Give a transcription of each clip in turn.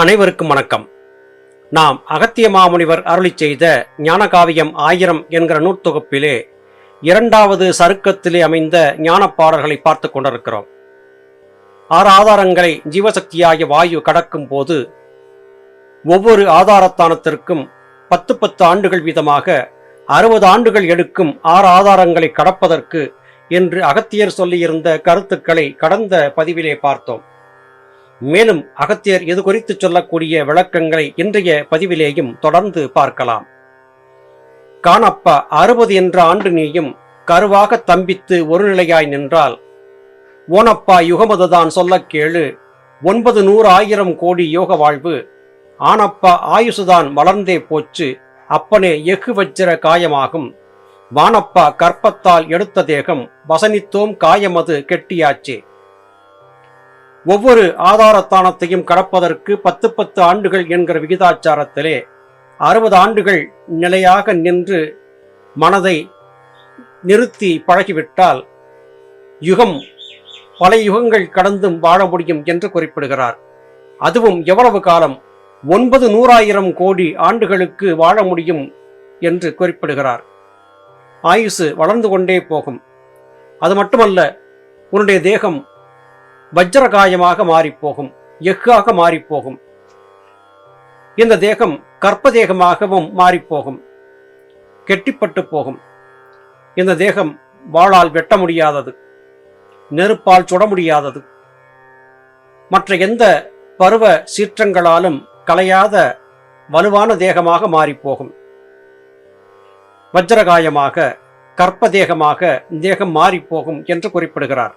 அனைவருக்கும் வணக்கம். நாம் அகத்திய மாமுனிவர் அருளி செய்த ஞானகாவியம் ஆயிரம் என்கிற நூற்தொகுப்பிலே இரண்டாவது சருக்கத்திலே அமைந்த ஞான பாடல்களை பார்த்து கொண்டிருக்கிறோம். ஆறு ஆதாரங்களை ஜீவசக்தியாகிய வாயு கடக்கும் போது ஒவ்வொரு ஆதாரத்தானத்திற்கும் பத்து பத்து ஆண்டுகள் வீதமாக அறுபது ஆண்டுகள் எடுக்கும் ஆறு ஆதாரங்களை கடப்பதற்கு என்று அகத்தியர் சொல்லியிருந்த கருத்துக்களை கடந்த பதிவிலே பார்த்தோம். மேலும் அகத்தியர் இது குறித்து சொல்லக்கூடிய விளக்கங்களை இன்றைய பதிவிலேயும் தொடர்ந்து பார்க்கலாம். காணப்பா அறுபது என்ற ஆண்டு நீயும் கருவாக தம்பித்து ஒரு நிலையாய் நின்றால் ஓனப்பா யுகமதுதான் சொல்ல கேளு ஒன்பது நூறு ஆயிரம் கோடி யோக வாழ்வு ஆனப்பா ஆயுசுதான் வளர்ந்தே போச்சு அப்பனே எஃகு வஜ்ர காயமாகும் வானப்பா கற்பத்தால் எடுத்த தேகம் வசனித்தோம் காயமது கெட்டியாச்சே. ஒவ்வொரு ஆதாரத்தானத்தையும் கடப்பதற்கு பத்து பத்து ஆண்டுகள் என்கிற விகிதாச்சாரத்திலே அறுபது ஆண்டுகள் நிலையாக நின்று மனதை நிறுத்தி பழகிவிட்டால் யுகம் பல யுகங்கள் கடந்தும் வாழ முடியும் என்று குறிப்பிடுகிறார். அதுவும் எவ்வளவு காலம்? ஒன்பது நூறாயிரம் கோடி ஆண்டுகளுக்கு வாழ முடியும் என்று குறிப்பிடுகிறார். ஆயுசு வளர்ந்து கொண்டே போகும். அது மட்டுமல்ல உன்னுடைய தேகம் வஜ்ரகாயமாக மாறிப்போகும் எஃகாக மாறிப்போகும். இந்த தேகம் கற்ப தேகமாகவும் மாறிப்போகும் கெட்டிப்பட்டு போகும். இந்த தேகம் வாளால் வெட்ட முடியாதது நெருப்பால் சுட முடியாதது. மற்ற எந்த பருவ சீற்றங்களாலும் கலையாத வலுவான தேகமாக மாறிப்போகும். வஜ்ரகாயமாக கற்ப தேகமாக தேகம் மாறிப்போகும் என்று குறிப்பிடுகிறார்.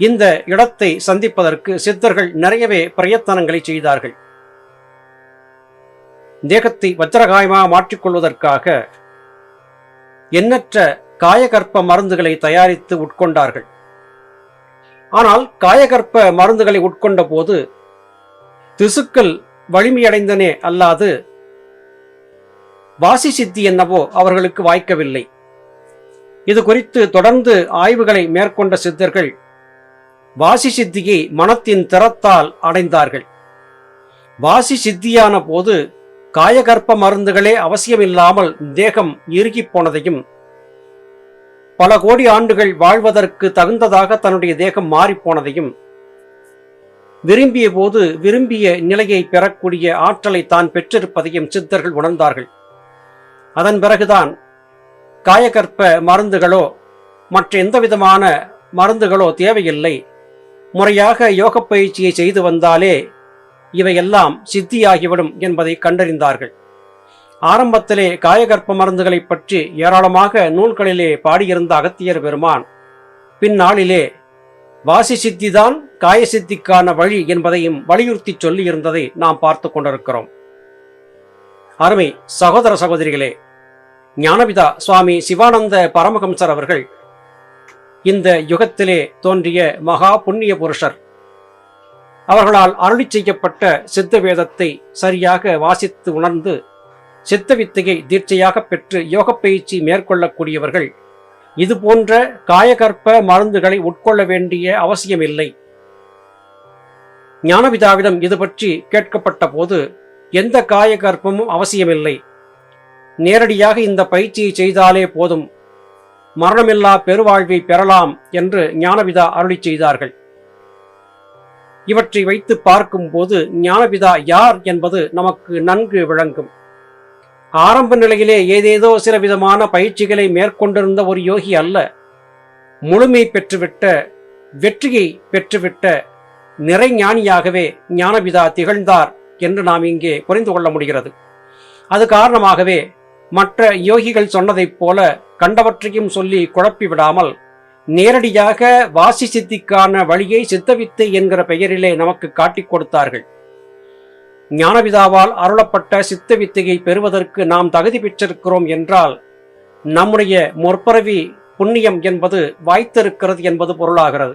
இந்த இடத்தை சந்திப்பதற்கு சித்தர்கள் நிறையவே பிரயத்தனங்களை செய்தார்கள். தேகத்தை வஜ்ரகாயமாக மாற்றிக்கொள்வதற்காக எண்ணற்ற காயகற்ப மருந்துகளை தயாரித்து உட்கொண்டார்கள். ஆனால் காயகற்ப மருந்துகளை உட்கொண்ட போது திசுக்கள் வலிமையடைந்தனே அல்லாது வாசி சித்தி என்னவோ அவர்களுக்கு வாய்க்கவில்லை. இது குறித்து தொடர்ந்து ஆய்வுகளை மேற்கொண்ட சித்தர்கள் வாசி சித்தியை மனத்தின் திறத்தால் அடைந்தார்கள். வாசி சித்தியான போது காயகற்ப மருந்துகளே அவசியமில்லாமல் தேகம் இறுகிப் போனதையும் பல கோடி ஆண்டுகள் வாழ்வதற்கு தகுந்ததாக தன்னுடைய தேகம் மாறிப்போனதையும் விரும்பிய போது விரும்பிய நிலையை பெறக்கூடிய ஆற்றலை தான் பெற்றிருப்பதையும் சித்தர்கள் உணர்ந்தார்கள். அதன் பிறகுதான் காயகற்ப மருந்துகளோ மற்ற எந்த விதமான மருந்துகளோ தேவையில்லை. முறையாக யோக பயிற்சியை செய்து வந்தாலே இவையெல்லாம் சித்தியாகிவிடும் என்பதை கண்டறிந்தார்கள். ஆரம்பத்திலே காயகற்ப மருந்துகளை பற்றி ஏராளமாக நூல்களிலே பாடியிருந்த அகத்தியர் பெருமான் பின்னாளிலே வாசி சித்திதான் காய சித்திக்கான வழி என்பதையும் வலியுறுத்தி சொல்லியிருந்ததை நாம் பார்த்து கொண்டிருக்கிறோம். அருமை சகோதர சகோதரிகளே ஞானபிதா சுவாமி சிவானந்த பரமஹம்சர் அவர்கள் இந்த யுகத்திலே தோன்றிய மகா புண்ணிய புருஷர். அவர்களால் அருளி செய்யப்பட்ட சித்த வேதத்தை சரியாக வாசித்து உணர்ந்து சித்த வித்தையை தீட்சையாக பெற்று யோக பயிற்சி மேற்கொள்ளக்கூடியவர்கள் இதுபோன்ற காயகற்ப மருந்துகளை உட்கொள்ள வேண்டிய அவசியமில்லை. ஞானபிதாவிடம் இது பற்றி கேட்கப்பட்ட போது எந்த காயகற்பமும் அவசியமில்லை. நேரடியாக இந்த பயிற்சியை செய்தாலே போதும். மரணமில்லா பெருவாழ்வை பெறலாம் என்று ஞானபிதா அருளி செய்தார்கள். இவற்றை வைத்து பார்க்கும்போது ஞானபிதா யார் என்பது நமக்கு நன்கு விளங்கும். ஆரம்ப நிலையிலே ஏதேதோ சில விதமான பயிற்சிகளை மேற்கொண்டிருந்த ஒரு யோகி அல்ல. முழுமை பெற்றுவிட்ட வெற்றியை பெற்றுவிட்ட நிறைஞானியாகவே ஞானபிதா திகழ்ந்தார் என்று நாம் இங்கே புரிந்து கொள்ள முடிகிறது. அது காரணமாகவே மற்ற யோகிகள் சொன்னதைப் போல கண்டவற்றையும் சொல்லி குழப்பி விடாமல் நேரடியாக வாசி சித்திக்கான வழியை சித்தவித்தை என்கிற பெயரிலே நமக்கு காட்டிக் கொடுத்தார்கள். ஞானவிதாவால் அருளப்பட்ட சித்த வித்தையை பெறுவதற்கு நாம் தகுதி பெற்றிருக்கிறோம் என்றால் நம்முடைய முற்பரவி புண்ணியம் என்பது வாய்த்திருக்கிறது என்பது பொருளாகிறது.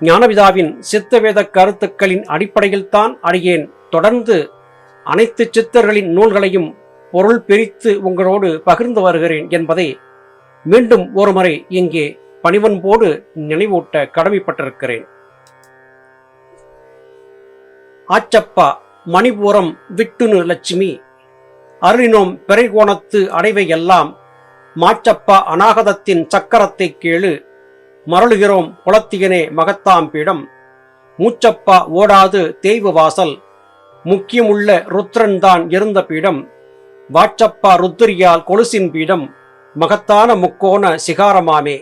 ஞானவிதாவின் சித்தவேத கருத்துக்களின் அடிப்படையில்தான் அடியேன். தொடர்ந்து அனைத்து சித்தர்களின் நூல்களையும் பொருள் பிரித்து உங்களோடு பகிர்ந்து வருகிறேன் என்பதை மீண்டும் ஒருமுறை இங்கே பணிவன்போடு நினைவூட்ட கடமைப்பட்டிருக்கிறேன். ஆச்சப்பா மணிபுரம் விட்டுனு லட்சுமி அருளினோம் பிறைகோணத்து அடைவை எல்லாம் மாச்சப்பா அநாகதத்தின் சக்கரத்தை கேளு மரளுகிறோம் குளத்தியனே மகத்தாம் பீடம் மூச்சப்பா ஓடாது தேய்வு வாசல் முக்கியமுள்ள ருத்ரன்தான் இருந்த பீடம் வாட்சப்பா ருத்திரியால் கொலுசின் பீடம் மகத்தான முக்கோண சிகாரமாமே.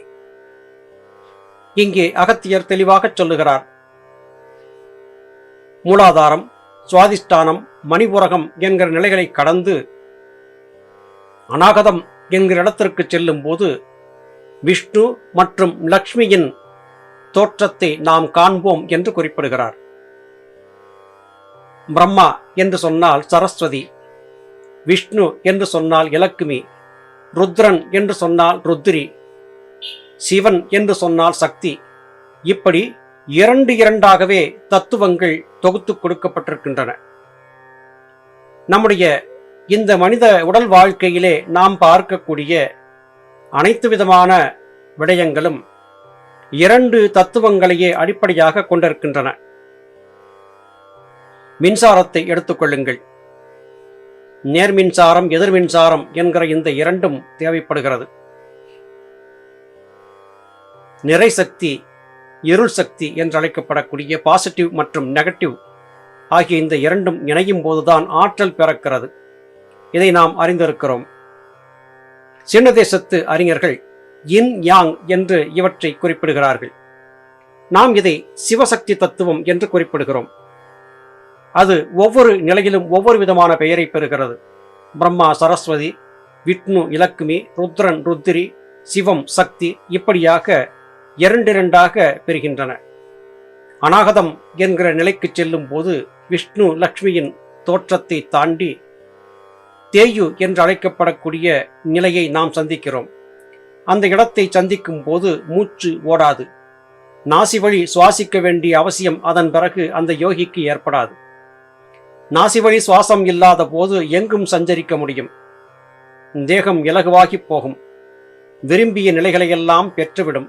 இங்கே அகத்தியர் தெளிவாகச் சொல்லுகிறார். மூலாதாரம் சுவாதிஷ்டானம் மணிபுரகம் என்கிற நிலைகளை கடந்து அநாகதம் என்கிற இடத்திற்கு செல்லும் போது விஷ்ணு மற்றும் லக்ஷ்மியின் தோற்றத்தை நாம் காண்போம் என்று குறிப்பிடுகிறார். பிரம்மா என்று சொன்னால் சரஸ்வதி. விஷ்ணு என்று சொன்னால் இலக்குமி ருத்ரன் என்று சொன்னால் ருத்ரி சிவன் என்று சொன்னால் சக்தி. இப்படி இரண்டு இரண்டாகவே தத்துவங்கள் தொகுத்து கொடுக்கப்பட்டிருக்கின்றன. நம்முடைய இந்த மனித உடல் வாழ்க்கையிலே நாம் பார்க்கக்கூடிய அனைத்து விதமான விடயங்களும் இரண்டு தத்துவங்களையே அடிப்படையாக கொண்டிருக்கின்றன. மின்சாரத்தை எடுத்துக்கொள்ளுங்கள் நேர்மின்சாரம் எதிர்மின்சாரம் என்கிற இந்த இரண்டும் தேவைப்படுகிறது. நிறை சக்தி இருள் சக்தி என்று அழைக்கப்படக்கூடிய பாசிட்டிவ் மற்றும் நெகட்டிவ் ஆகிய இந்த இரண்டும் இணையும் போதுதான் ஆற்றல் பிறக்கிறது. இதை நாம் அறிந்திருக்கிறோம். சீன தேசத்து அறிஞர்கள் இன் யாங் என்று இவற்றை குறிப்பிடுகிறார்கள். நாம் இதை சிவசக்தி தத்துவம் என்று குறிப்பிடுகிறோம். அது ஒவ்வொரு நிலையிலும் ஒவ்வொரு விதமான பெயரை பெறுகிறது. பிரம்மா சரஸ்வதி விஷ்ணு இலக்குமி ருத்ரன் ருத்திரி சிவம் சக்தி இப்படியாக இரண்டிரண்டாக பெறுகின்றன. அநாகதம் என்கிற நிலைக்கு செல்லும் போது விஷ்ணு லக்ஷ்மியின் தோற்றத்தை தாண்டி தேயு என்று அழைக்கப்படக்கூடிய நிலையை நாம் சந்திக்கிறோம். அந்த இடத்தை சந்திக்கும் போது மூச்சு ஓடாது. நாசி வழி சுவாசிக்க வேண்டிய அவசியம் அதன் பிறகு அந்த யோகிக்கு ஏற்படாது. நாசி வழி சுவாசம் இல்லாத போது எங்கும் சஞ்சரிக்க முடியும். தேகம் இலகுவாகி போகும். விரும்பிய நிலைகளையெல்லாம் பெற்றுவிடும்.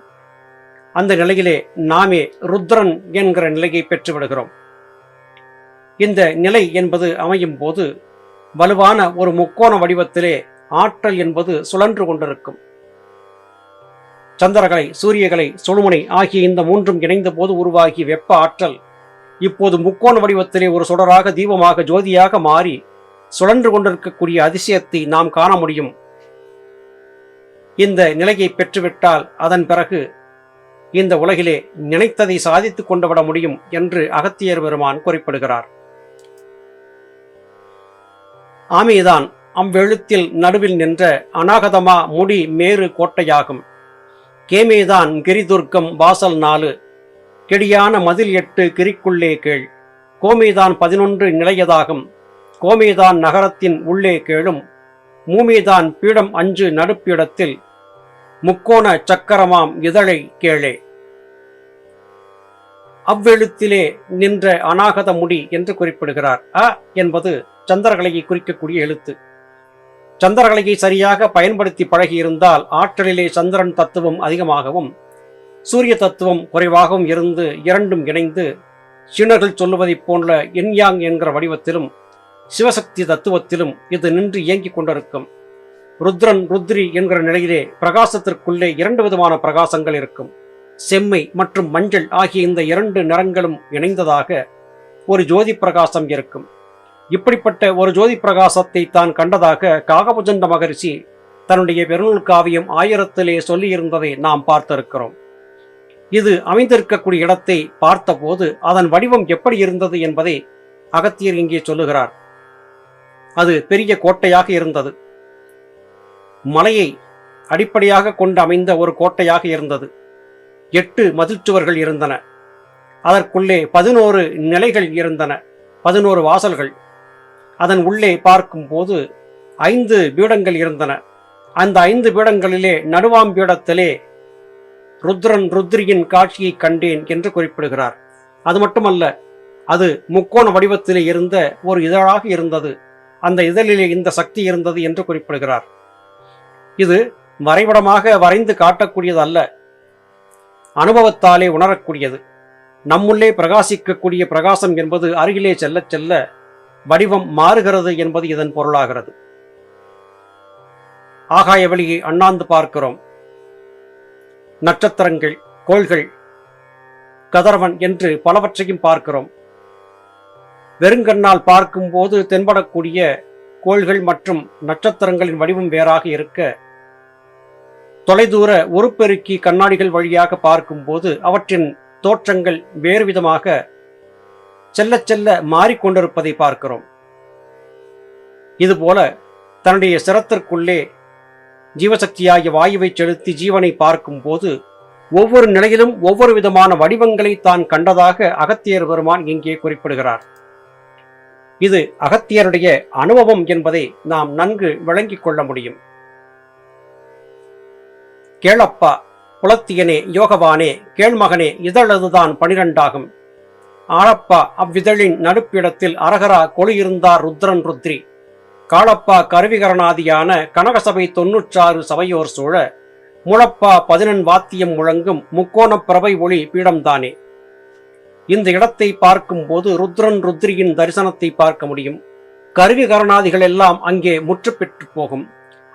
அந்த நிலையிலே நாமே ருத்ரன் என்கிற நிலையை பெற்றுவிடுகிறோம். இந்த நிலை என்பது அமையும் போது வலுவான ஒரு முக்கோண வடிவத்திலே ஆற்றல் என்பது சுழன்று கொண்டிருக்கும். சந்திரகலை சூரியகலை சுழுமுனை ஆகிய இந்த மூன்றும் இணைந்த போது உருவாகிய வெப்ப ஆற்றல் இப்போது முக்கோண வடிவத்திலே ஒரு சுடராக தீபமாக ஜோதியாக மாறி சுழன்று கொண்டிருக்கக்கூடிய அதிசயத்தை நாம் காண முடியும். இந்த நிலையை பெற்றுவிட்டால் அதன் பிறகு இந்த உலகிலே நினைத்ததை சாதித்துக் கொண்டு விட முடியும் என்று அகத்தியர் பெருமான் குறிப்பிடுகிறார். ஆமைதான் அவ்வெழுத்தில் நடுவில் நின்ற அநாகதமா முடி மேறு கோட்டையாகும். கேமேதான் கிரிதுர்க்கம் வாசல் நாலு கெடியான மதில் எட்டு கிரிக்குள்ளே கேள். கோமேதான் பதினொன்று நிலையதாகும். கோமேதான் நகரத்தின் உள்ளே கேளும். மூமேதான் பீடம் அஞ்சு நடுப்பீடத்தில். முக்கோண சக்கரமாம் இதழை கேளே. அவ்வெழுத்திலே நின்ற அநாகத முடி என்று குறிப்பிடுகிறார். அ என்பது சந்திரகலையை குறிக்கக்கூடிய எழுத்து. சந்திரகலையை சரியாக பயன்படுத்தி பழகியிருந்தால் ஆற்றலிலே சந்திரன் தத்துவம் அதிகமாகவும் சூரிய தத்துவம் குறைவாகவும் இருந்து இரண்டும் இணைந்து சீனர்கள் சொல்லுவதைப் போன்ற என்யாங் என்கிற வடிவத்திலும் சிவசக்தி தத்துவத்திலும் இது நின்று இயங்கிக் கொண்டிருக்கும். ருத்ரன் ருத்ரி என்கிற நிலையிலே பிரகாசத்திற்குள்ளே இரண்டு விதமான பிரகாசங்கள் இருக்கும். செம்மை மற்றும் மஞ்சள் ஆகிய இந்த இரண்டு நிறங்களும் இணைந்ததாக ஒரு ஜோதி பிரகாசம் இருக்கும். இப்படிப்பட்ட ஒரு ஜோதி பிரகாசத்தை தான் கண்டதாக காகபுஜண்ட மகரிஷி தன்னுடைய பெருநூல் காவியம் ஆயிரத்திலே சொல்லியிருந்ததை நாம் பார்த்திருக்கிறோம். இது அமைந்திருக்கக்கூடிய இடத்தை பார்த்தபோது அதன் வடிவம் எப்படி இருந்தது என்பதை அகத்தியர் இங்கே சொல்லுகிறார். அது பெரிய கோட்டையாக இருந்தது. மலையை அடிப்படையாக கொண்டு அமைந்த ஒரு கோட்டையாக இருந்தது. எட்டு மதில் சுவர்கள் இருந்தன. அதற்குள்ளே பதினோரு நிலைகள் இருந்தன. பதினோரு வாசல்கள். அதன் உள்ளே பார்க்கும்போது ஐந்து பீடங்கள் இருந்தன. அந்த ஐந்து பீடங்களிலே நடுவாம் பீடத்திலே ருத்ரன் ருத்ரியின் காட்சியை கண்டேன் என்று குறிப்பிடுகிறார். அது மட்டுமல்ல அது முக்கோண வடிவத்திலே இருந்த ஒரு இதழாக இருந்தது. அந்த இதழிலே இந்த சக்தி இருந்தது என்று குறிப்பிடுகிறார். இது வரைபடமாக வரைந்து காட்டக்கூடியது அல்ல அனுபவத்தாலே உணரக்கூடியது. நம்முள்ளே பிரகாசிக்கக்கூடிய பிரகாசம் என்பது அருகிலே செல்லச் செல்ல வடிவம் மாறுகிறது என்பது இதன் பொருளாகிறது. ஆகாய வெளியை அண்ணாந்து பார்க்கிறோம். நட்சத்திரங்கள் கோள்கள் கதர்வன் என்று பலவற்றையும் பார்க்கிறோம். வெறுங்கண்ணால் பார்க்கும்போது தென்படக்கூடிய கோள்கள் மற்றும் நட்சத்திரங்களின் வடிவம் வேறாக இருக்க தொலைதூர உருப்பெருக்கி கண்ணாடிகள் வழியாக பார்க்கும்போது அவற்றின் தோற்றங்கள் வேறு விதமாக செல்ல செல்ல மாறிக்கொண்டிருப்பதை பார்க்கிறோம். இதுபோல தன்னுடைய சிரத்திற்குள்ளே ஜீவசக்தியாகிய வாயுவை செலுத்தி ஜீவனை பார்க்கும்போது ஒவ்வொரு நிலையிலும் ஒவ்வொரு விதமான வடிவங்களை தான் கண்டதாக அகத்தியர் பெருமான் இங்கே குறிப்பிடுகிறார். இது அகத்தியருடைய அனுபவம் என்பதை நாம் நன்கு விளங்கிக் கொள்ள முடியும். கேளப்பா புலத்தியனே யோகவானே கேள்மகனே இதழதுதான் பனிரெண்டாகும். ஆளப்பா அவ்விதழின் நடுப்பிடத்தில் அரகரா கொலியிருந்தார் ருத்ரன் ருத்ரி. காளப்பா கருவிகரணாதியான கனகசபை தொன்னூற்றாறு சபையோர் சூழ முழப்பா பதினெண் வாத்தியம் முழங்கும் முக்கோணப் பிரபை ஒளி பீடம்தானே? இந்த இடத்தை பார்க்கும்போது ருத்ரன் ருத்ரியின் தரிசனத்தை பார்க்க முடியும். கருவிகரணாதிகள் எல்லாம் அங்கே முற்று பெற்று போகும்.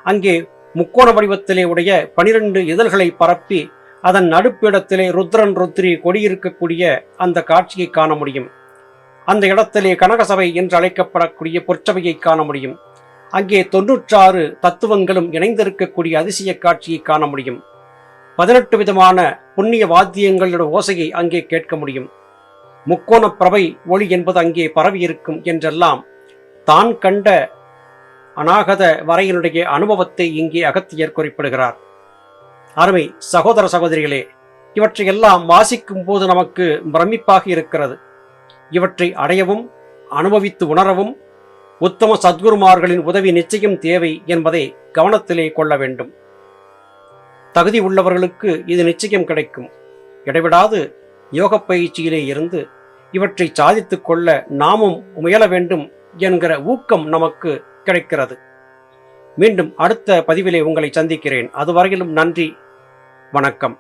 அங்கே முக்கோண வடிவத்திலே உடைய பனிரெண்டு இதழ்களை பரப்பி அதன் நடுப்பிடத்திலே ருத்ரன் ருத்ரி கொடியிருக்கக்கூடிய அந்த காட்சியை காண முடியும். அந்த இடத்திலே கனகசபை என்று அழைக்கப்படக்கூடிய பொற்சபையை காண முடியும். அங்கே தொன்னூற்றாறு தத்துவங்களும் இணைந்திருக்கக்கூடிய அதிசய காட்சியை காண முடியும். பதினெட்டு விதமான புண்ணிய வாத்தியங்களோட ஓசையை அங்கே கேட்க முடியும். முக்கோண பிரபை ஒளி என்பது அங்கே பரவி இருக்கும் என்றெல்லாம் தான் கண்ட அநாகத வரையினுடைய அனுபவத்தை இங்கே அகத்தியர் குறிப்பிடுகிறார். அருமை சகோதர சகோதரிகளே இவற்றையெல்லாம் வாசிக்கும் போது நமக்கு பிரமிப்பாக இருக்கிறது. இவற்றை அடையவும் அனுபவித்து உணரவும் உத்தம சத்குருமார்களின் உதவி நிச்சயம் தேவை என்பதை கவனத்திலே கொள்ள வேண்டும். தகுதி உள்ளவர்களுக்கு இது நிச்சயம் கிடைக்கும். இடைவிடாது யோக பயிற்சியிலே இருந்து இவற்றை சாதித்து கொள்ள நாமும் முயல வேண்டும் என்கிற ஊக்கம் நமக்கு கிடைக்கிறது. மீண்டும் அடுத்த பதிவிலே உங்களை சந்திக்கிறேன். அதுவரையிலும் நன்றி. வணக்கம்.